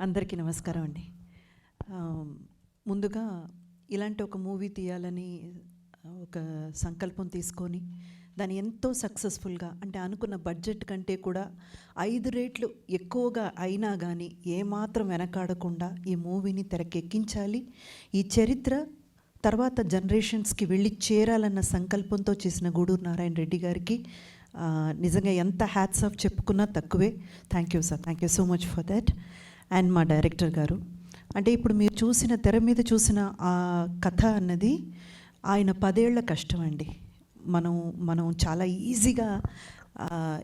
అందరికీ నమస్కారం అండి. ముందుగా ఇలాంటి ఒక మూవీ తీయాలని ఒక సంకల్పం తీసుకొని దాన్ని ఎంతో సక్సెస్ఫుల్గా అంటే అనుకున్న బడ్జెట్ కంటే కూడా ఐదు రేట్లు ఎక్కువగా అయినా కానీ ఏమాత్రం వెనకాడకుండా ఈ మూవీని తెరకెక్కించాలి. ఈ చరిత్ర తర్వాత జనరేషన్స్కి వెళ్ళి చేరాలన్న సంకల్పంతో చేసిన గూడూరు నారాయణ రెడ్డి గారికి నిజంగా ఎంత హ్యాట్స్ ఆఫ్ చెప్పుకున్నా తక్కువే. Thank you sir. Thank you so much for that. And మా డైరెక్టర్ గారు. అంటే ఇప్పుడు మీరు చూసిన తెర మీద చూసిన ఆ కథ అన్నది ఆయన పదేళ్ళ కష్టం అండి. మనం మనం చాలా ఈజీగా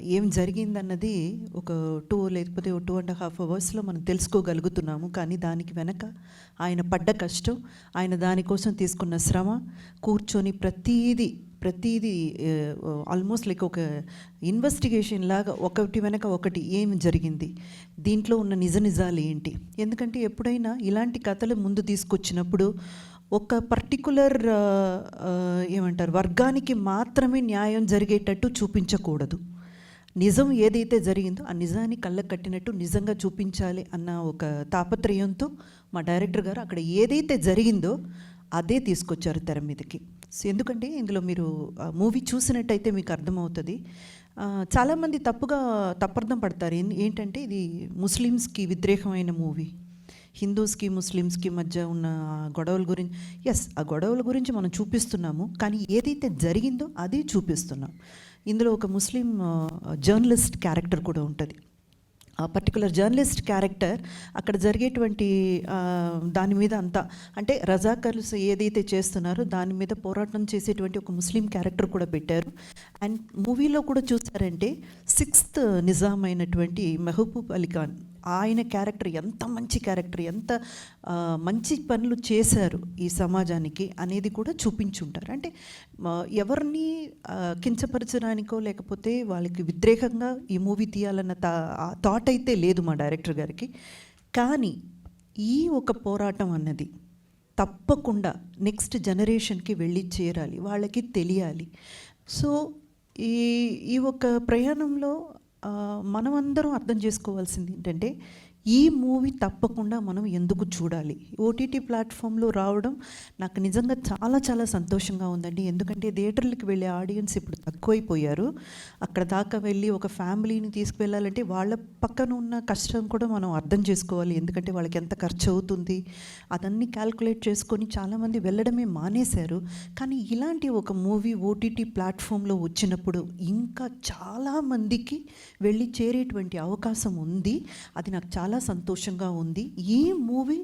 ఏం జరిగిందన్నది ఒక టూ లేకపోతే టూ అండ్ హాఫ్ అవర్స్లో మనం తెలుసుకోగలుగుతున్నాము. కానీ దానికి వెనక ఆయన పడ్డ కష్టం ఆయన దానికోసం తీసుకున్న శ్రమ కూర్చొని ప్రతీది ప్రతిదీ ఆల్మోస్ట్ లైక్ ఒక ఇన్వెస్టిగేషన్ లాగా ఒకటి వెనక ఒకటి ఏం జరిగింది? దీంట్లో ఉన్న నిజ నిజాలు ఏంటి? ఎందుకంటే ఎప్పుడైనా ఇలాంటి కథలు ముందు తీసుకొచ్చినప్పుడు ఒక పర్టికులర్ ఏమంటారు వర్గానికి మాత్రమే న్యాయం జరిగేటట్టు చూపించకూడదు. నిజం ఏదైతే జరిగిందో ఆ నిజాన్ని కళ్ళకు కట్టినట్టు నిజంగా చూపించాలి అన్న ఒక తాపత్రయంతో మా డైరెక్టర్ గారు అక్కడ ఏదైతే జరిగిందో అదే తీసుకొచ్చారు తెర మీదకి. ఎందుకంటే ఇందులో మీరు మూవీ చూసినట్టయితే మీకు అర్థమవుతుంది. చాలామంది తప్పుగా తప్పర్థం పడతారు. ఏంటంటే ఇది ముస్లిమ్స్కి వ్యతిరేకమైన మూవీ. హిందూస్కి ముస్లిమ్స్కి మధ్య ఉన్న గొడవల గురించి ఎస్ ఆ గొడవల గురించి మనం చూపిస్తున్నాము. కానీ ఏదైతే జరిగిందో అదే చూపిస్తున్నాం. ఇందులో ఒక ముస్లిం జర్నలిస్ట్ క్యారెక్టర్ కూడా ఉంటుంది. ఆ పర్టికులర్ జర్నలిస్ట్ క్యారెక్టర్ అక్కడ జరిగేటువంటి దాని మీద అంతా అంటే రజాకర్స్ ఏదైతే చేస్తున్నారో దాని మీద పోరాటం చేసేటువంటి ఒక ముస్లిం క్యారెక్టర్ కూడా పెట్టారు. అండ్ మూవీలో కూడా చూసారంటే సిక్స్త్ నిజాం అయినటువంటి మెహబూబ్ అలీ ఖాన్. ఆయన క్యారెక్టర్ ఎంత మంచి క్యారెక్టర్ ఎంత మంచి పనులు చేశారు ఈ సమాజానికి అనేది కూడా చూపించుంటారు. అంటే ఎవరిని కించపరచడానికో లేకపోతే వాళ్ళకి వ్యతిరేకంగా ఈ మూవీ తీయాలన్న తా థాట్ అయితే లేదు మా డైరెక్టర్ గారికి. కానీ ఈ ఒక పోరాటం అన్నది తప్పకుండా నెక్స్ట్ జనరేషన్కి వెళ్ళి చేరాలి వాళ్ళకి తెలియాలి. సో ఈ ఈ ఒక ప్రయాణంలో మనమందరం అర్థం చేసుకోవాల్సింది ఏంటంటే ఈ మూవీ తప్పకుండా మనం ఎందుకు చూడాలి? ఓటీటీ ప్లాట్ఫామ్లో రావడం నాకు నిజంగా చాలా చాలా సంతోషంగా ఉందండి. ఎందుకంటే థియేటర్లకు వెళ్ళే ఆడియన్స్ ఇప్పుడు తక్కువైపోయారు. అక్కడ దాకా వెళ్ళి ఒక ఫ్యామిలీని తీసుకువెళ్ళాలంటే వాళ్ళ పక్కన ఉన్న కష్టం కూడా మనం అర్థం చేసుకోవాలి. ఎందుకంటే వాళ్ళకి ఎంత ఖర్చు అవుతుంది? అదన్నీ క్యాల్కులేట్ చేసుకొని చాలామంది వెళ్ళడమే మానేశారు. కానీ ఇలాంటి ఒక మూవీ ఓటీటీ ప్లాట్ఫామ్లో వచ్చినప్పుడు ఇంకా చాలామందికి వెళ్ళి చేరేటువంటి అవకాశం ఉంది. అది నాకు చాలా చాలా సంతోషంగా ఉంది. ఈ మూవీ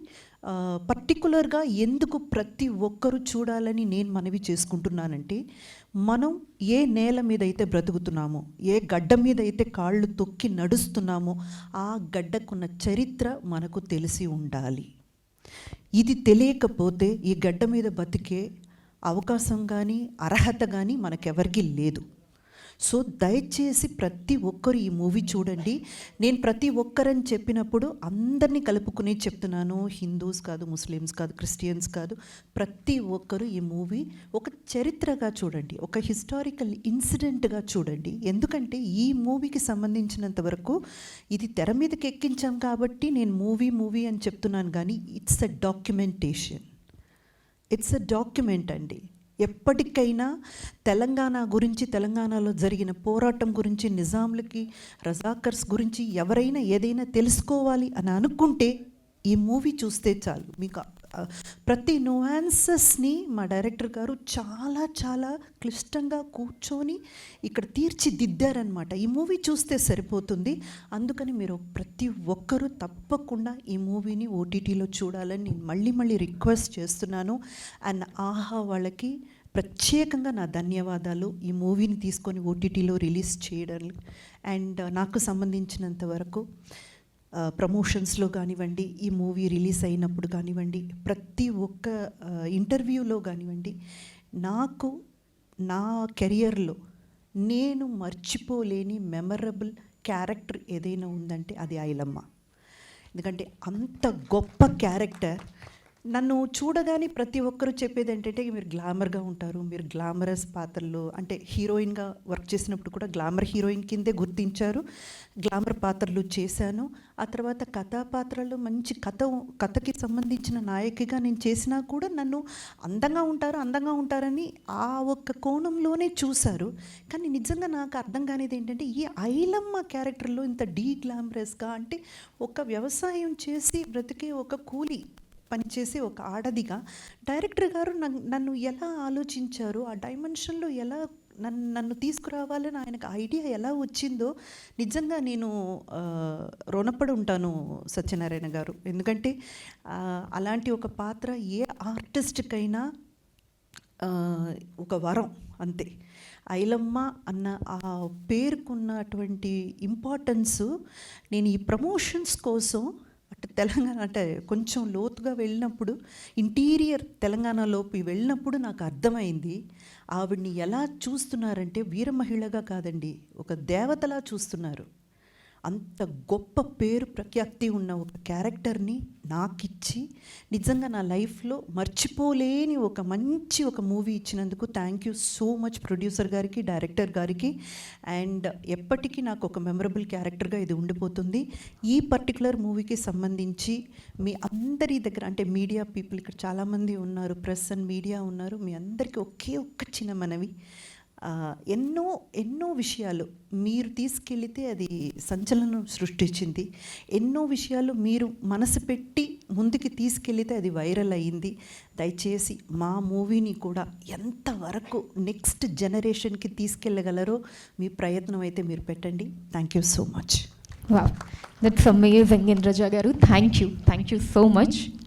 పర్టికులర్గా ఎందుకు ప్రతి ఒక్కరూ చూడాలని నేను మనవి చేసుకుంటున్నానంటే మనం ఏ నేల మీద అయితే బ్రతుకుతున్నామో ఏ గడ్డ మీద అయితే కాళ్ళు తొక్కి నడుస్తున్నామో ఆ గడ్డకున్న చరిత్ర మనకు తెలిసి ఉండాలి. ఇది తెలియకపోతే ఈ గడ్డ మీద బతికే అవకాశం కానీ అర్హత కానీ మనకెవరికి లేదు. సో దయచేసి ప్రతి ఒక్కరు ఈ మూవీ చూడండి. నేను ప్రతి ఒక్కరని చెప్పినప్పుడు అందరినీ కలుపుకుని చెప్తున్నాను. హిందూస్ కాదు ముస్లిమ్స్ కాదు క్రిస్టియన్స్ కాదు ప్రతి ఒక్కరు ఈ మూవీ ఒక చరిత్రగా చూడండి. ఒక హిస్టారికల్ ఇన్సిడెంట్గా చూడండి. ఎందుకంటే ఈ మూవీకి సంబంధించినంత వరకు ఇది తెర మీదకి ఎక్కించాం కాబట్టి నేను మూవీ మూవీ అని చెప్తున్నాను కానీ it's a documentation. It's a document అండి. ఎప్పటికైనా తెలంగాణ గురించి తెలంగాణలో జరిగిన పోరాటం గురించి నిజాంలకి రజాకర్స్ గురించి ఎవరైనా ఏదైనా తెలుసుకోవాలి అని అనుకుంటే ఈ మూవీ చూస్తే చాలు. మీకు ప్రతి నువాన్సెస్ని మా డైరెక్టర్ గారు చాలా చాలా క్లిష్టంగా కూర్చొని ఇక్కడ తీర్చిదిద్దారనమాట ఈ మూవీ చూస్తే సరిపోతుంది. అందుకని మీరు ప్రతి ఒక్కరూ తప్పకుండా ఈ మూవీని ఓటీటీలో చూడాలని నేను మళ్ళీ మళ్ళీ రిక్వెస్ట్ చేస్తున్నాను. అండ్ ఆహా వాళ్ళకి ప్రత్యేకంగా నా ధన్యవాదాలు ఈ మూవీని తీసుకొని ఓటీటీలో రిలీజ్ చేయడం అండ్ నాకు సంబంధించినంత వరకు ప్రమోషన్స్లో కానివ్వండి ఈ మూవీ రిలీజ్ అయినప్పుడు కానివ్వండి ప్రతి ఒక్క ఇంటర్వ్యూలో కానివ్వండి నాకు నా కెరియర్లో నేను మర్చిపోలేని మెమరబుల్ క్యారెక్టర్ ఏదైనా ఉందంటే అది ఐలమ్మ. ఎందుకంటే అంత గొప్ప క్యారెక్టర్ నన్ను చూడగానే ప్రతి ఒక్కరూ చెప్పేది ఏంటంటే మీరు గ్లామర్గా ఉంటారు మీరు గ్లామరస్ పాత్రలు అంటే హీరోయిన్గా వర్క్ చేసినప్పుడు కూడా గ్లామర్ హీరోయిన్ కిందే గుర్తించారు గ్లామర్ పాత్రలు చేశాను. ఆ తర్వాత కథా పాత్రలు మంచి కథ కథకి సంబంధించిన నాయకిగా నేను చేసినా కూడా నన్ను అందంగా ఉంటారు అందంగా ఉంటారని ఆ ఒక్క కోణంలోనే చూశారు. కానీ నిజంగా నాకు అర్థం కానిది ఏంటంటే ఈ ఐలమ్మ క్యారెక్టర్లో ఇంత డీ గ్లామరస్గా అంటే ఒక వ్యవసాయం చేసి బ్రతికే ఒక కూలి పనిచేసే ఒక ఆడదిగా డైరెక్టర్ గారు నన్ను ఎలా ఆలోచించారు? ఆ డైమెన్షన్లో ఎలా నన్ను నన్ను తీసుకురావాలని ఆయనకు ఐడియా ఎలా వచ్చిందో నిజంగా నేను రుణపడి ఉంటాను సత్యనారాయణ గారు. ఎందుకంటే అలాంటి ఒక పాత్ర ఏ ఆర్టిస్ట్కైనా ఒక వరం అంతే. ఐలమ్మ అన్న ఆ పేరుకున్నటువంటి ఇంపార్టెన్సు నేను ఈ ప్రమోషన్స్ కోసం అటు తెలంగాణ అంటే కొంచెం లోతుగా వెళ్ళినప్పుడు ఇంటీరియర్ తెలంగాణలోపు వెళ్ళినప్పుడు నాకు అర్థమైంది ఆవిడ్ని ఎలా చూస్తున్నారంటే వీర మహిళగా కాదండి ఒక దేవతలా చూస్తున్నారు. అంత గొప్ప పేరు ప్రఖ్యాతి ఉన్న ఒక క్యారెక్టర్ని నాకిచ్చి నిజంగా నా లైఫ్లో మర్చిపోలేని ఒక మంచి ఒక మూవీ ఇచ్చినందుకు thank you so much producer గారికి డైరెక్టర్ గారికి. అండ్ ఎప్పటికీ నాకు ఒక మెమరబుల్ క్యారెక్టర్గా ఇది ఉండిపోతుంది. ఈ పర్టికులర్ మూవీకి సంబంధించి మీ అందరి దగ్గర అంటే మీడియా పీపుల్ ఇక్కడ చాలామంది ఉన్నారు ప్రెస్ అండ్ మీడియా ఉన్నారు. మీ అందరికీ ఒకే ఒక్క చిన్న మనవి. ఎన్నో ఎన్నో విషయాలు మీరు తీసుకెళితే అది సంచలనం సృష్టించింది. ఎన్నో విషయాలు మీరు మనసు పెట్టి ముందుకు తీసుకెళితే అది వైరల్ అయ్యింది దయచేసి మా మూవీని కూడా ఎంతవరకు నెక్స్ట్ జనరేషన్కి తీసుకెళ్ళగలరో మీ ప్రయత్నం అయితే మీరు పెట్టండి. Thank you so much. Wow, that's amazing Indraja గారు. Thank you thank you so much